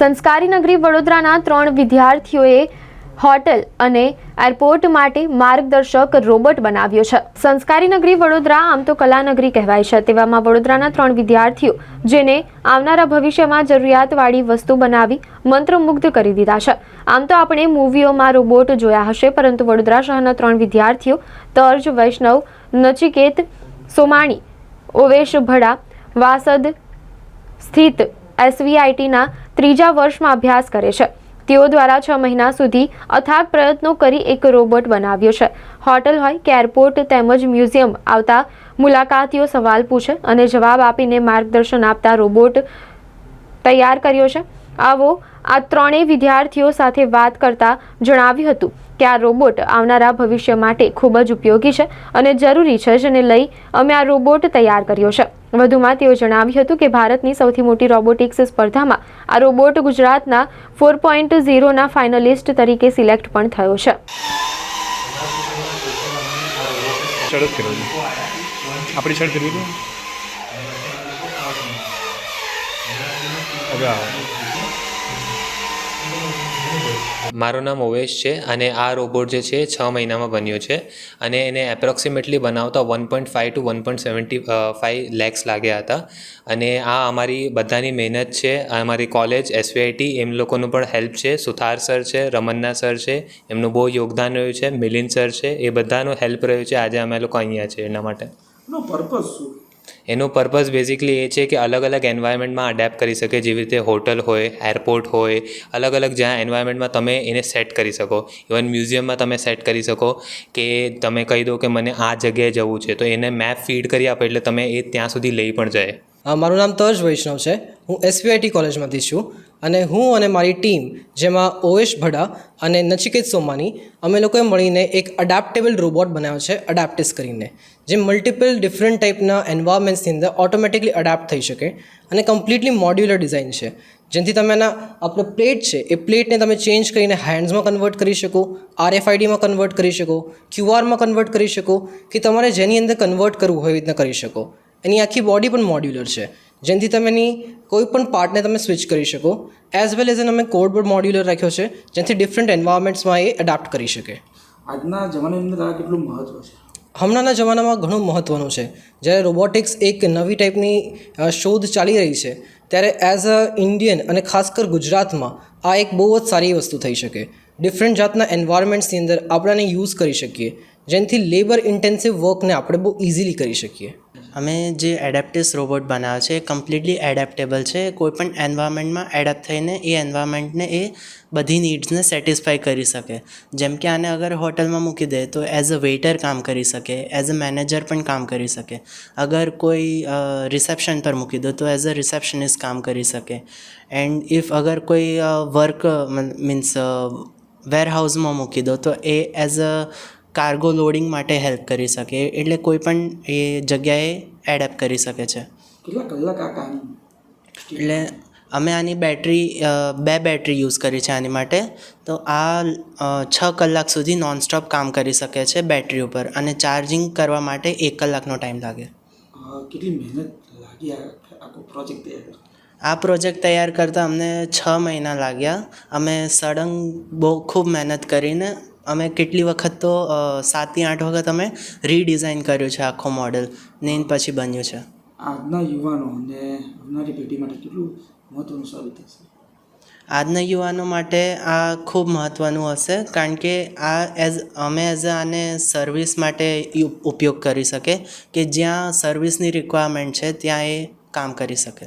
સંસ્કારી નગરી વડોદરાના ત્રણ વિદ્યાર્થીઓએ હોટેલ અને એરપોર્ટ માટે માર્ગદર્શક રોબોટ બનાવ્યો છે. સંસ્કારી નગરી વડોદરા આમ તો કલાનગરી કહેવાય છે. તેવામાં વડોદરાના ત્રણ વિદ્યાર્થીઓ જેને આવનારા ભવિષ્યમાં જરૂરિયાતવાળી વસ્તુ બનાવી મંત્રમુગ્ધ કરી દીધા છે. આમ તો આપણે મૂવીઓમાં રોબોટ જોયા હશે, પરંતુ વડોદરા શહેરના ત્રણ વિદ્યાર્થીઓ તર્જ, વૈષ્ણવ, નચિકેત, સોમાણી, ઓવેશ ભડા, વાસદ સ્થિત એસવીઆઈટીના ત્રીજા વર્ષમાં અભ્યાસ કરે છે. તેઓ દ્વારા છ મહિના સુધી અથાગ પ્રયત્નો કરી એક રોબોટ બનાવ્યો છે. હોટલ હોય કે એરપોર્ટ તેમજ મ્યુઝિયમ આવતા મુલાકાતીઓ સવાલ પૂછે અને જવાબ આપીને માર્ગદર્શન આપતા રોબોટ તૈયાર કર્યો છે. આવો આ ત્રણેય વિદ્યાર્થીઓ સાથે વાત કરતા જણાવ્યું હતું કે આ રોબોટ આવનારા ભવિષ્ય માટે ખૂબ જ ઉપયોગી છે અને જરૂરી છે જેને લઈ અમે આ રોબોટ તૈયાર કર્યો છે. વધુમાં તેઓ જણાવ્યું હતું કે ભારતની સૌથી મોટી રોબોટિક્સ સ્પર્ધામાં આ રોબોટ ગુજરાતના ફોર પોઈન્ટ ઝીરોના ફાઇનલિસ્ટ તરીકે સિલેક્ટ પણ થયો છે. આપણી મારું નામ ઓવેશ છે અને આ રોબોટ જે છે છ મહિનામાં બન્યો છે અને એને એપ્રોક્સિમેટલી બનાવતા one point five two one point seventy five lakhs લાગ્યા હતા. અને આ અમારી બધાની મહેનત છે, અમારી કોલેજ એસવીઆઈટી એમ લોકોનું પણ હેલ્પ છે, સુથાર સર છે, રમન્ના સર છે, એમનું બહુ યોગદાન રહ્યું છે મિલિન સર છે, એ બધાનું હેલ્પ રહ્યું છે. આજે અમે લોકો અહીંયા છે એના માટે. પર્પઝ શું? એનો પર્પઝ બેઝિકલી એ છે કે અલગ અલગ એન્વાયરમેન્ટમાં અડેપ્ટ કરી શકે, જેવી રીતે હોટલ હોય એરપોર્ટ હોય, અલગ અલગ જ્યાં એન્વાયરમેન્ટમાં તમે એને સેટ કરી શકો. ઇવન મ્યુઝિયમમાં તમે સેટ કરી શકો કે તમે કહી દો કે મને આ જગ્યાએ જવું છે, તો એને મેપ ફીડ કરી આપો એટલે તમે એ ત્યાં સુધી લઈ પણ જાય. મારું નામ તર્જ વૈષ્ણવ છે. હું એસવીઆઈટી કોલેજમાંથી છું. અને હું અને મારી ટીમ, જેમાં ઓવેશ ભડા અને નચિકેત સોમાની, અમે લોકોએ મળીને એક અડાપ્ટેબલ રોબોટ બનાવ્યો છે અડાપ્ટિસ કરીને, જે મલ્ટિપલ ડિફરન્ટ ટાઈપના એન્વાયરમેન્ટ્સની અંદર ઓટોમેટિકલી અડાપ્ટ થઈ શકે અને કમ્પ્લીટલી મોડ્યુલર ડિઝાઇન છે. જેથી તમે એના, આપણો પ્લેટ છે, એ પ્લેટને તમે ચેન્જ કરીને હેન્ડ્સમાં કન્વર્ટ કરી શકો આરએફઆઈડીમાં કન્વર્ટ કરી શકો ક્યુઆરમાં કન્વર્ટ કરી શકો, કે તમારે જેની અંદર કન્વર્ટ કરવું હોય એવી રીતના કરી શકો. એની આખી બોડી પણ મોડ્યુલર છે. જેનાથી તમે એની કોઈ પણ પાર્ટને તમે સ્વિચ કરી શકો એઝ વેલ એઝ એન અમે કોડબોર્ડ મોડ્યુલર રાખ્યો છે જેનાથી ડિફરન્ટ એન્વાયરમેન્ટ્સમાં એ એડાપ્ટ કરી શકે. આજના જમાનાની અંદર આ કેટલું મહત્વ છે? હમણાંના જમાનામાં ઘણું મહત્ત્વનું છે. જ્યારે રોબોટિક્સ એક નવી ટાઈપની શોધ ચાલી રહી છે ત્યારે એઝ અ ઇન્ડિયન અને ખાસ કર ગુજરાતમાં આ એક બહુ જ સારી વસ્તુ થઈ શકે. ડિફરન્ટ જાતના એન્વાયરમેન્ટ્સની અંદર આપણે આને યુઝ કરી શકીએ જેનાથી લેબર ઇન્ટેન્સિવ વર્કને આપણે બહુ ઇઝીલી કરી શકીએ. અમે જે એડેપ્ટિસ રોબોટ બનાવ્યો છે, એ કમ્પ્લીટલી એડેપ્ટેબલ છે. કોઈપણ એન્વાયરમેન્ટમાં એડેપ્ટ થઈને એ એન્વાયરમેન્ટને એ બધી નીડ્સને સેટિસ્ફાય કરી શકે. જેમ કે આને અગર હોટલમાં મૂકી દે, તો એઝ અ વેઇટર કામ કરી શકે એઝ અ મેનેજર પણ કામ કરી શકે. અગર કોઈ રિસેપ્શન પર મૂકી દો, તો એઝ અ રિસેપ્શનિસ્ટ કામ કરી શકે. એન્ડ ઇફ અગર કોઈ વર્ક મીન્સ વેરહાઉસમાં મૂકી દો, તો એ એઝ અ કાર્ગો લોડિંગ માટે હેલ્પ કરી શકે એટલે કોઈ પણ એ જગ્યાએ એડેપ્ટ કરી શકે છે. કેટલા કલાક આ કામ? એટલે અમે આની બેટરી બે બેટરી યુઝ કરી છે આની માટે. તો આ છ કલાક સુધી નોનસ્ટોપ કામ કરી શકે છે બેટરી ઉપર અને ચાર્જિંગ કરવા માટે એક કલાકનો ટાઈમ લાગે. કેટલી મહેનત લાગી આખો પ્રોજેક્ટ તૈયાર આ પ્રોજેક્ટ તૈયાર કરતાં અમને છ મહિના લાગ્યા. અમે સડંગ બહુ ખૂબ મહેનત કરીને અમે કેટલી વખત તો સાતથી આઠ વખત અમે રીડિઝાઇન કર્યું છે આખો મોડેલ ને પછી બન્યું છે. આજના યુવાનો અને આવનારી પેઢી માટે કેટલું મહત્વનું સાબિત થશે? આજના યુવાનો માટે આ ખૂબ મહત્ત્વનું હશે કારણ કે આ એઝ અમે એઝ આને સર્વિસ માટે ઉપયોગ કરી શકે કે જ્યાં સર્વિસની રિક્વાયરમેન્ટ છે ત્યાં એ કામ કરી શકે.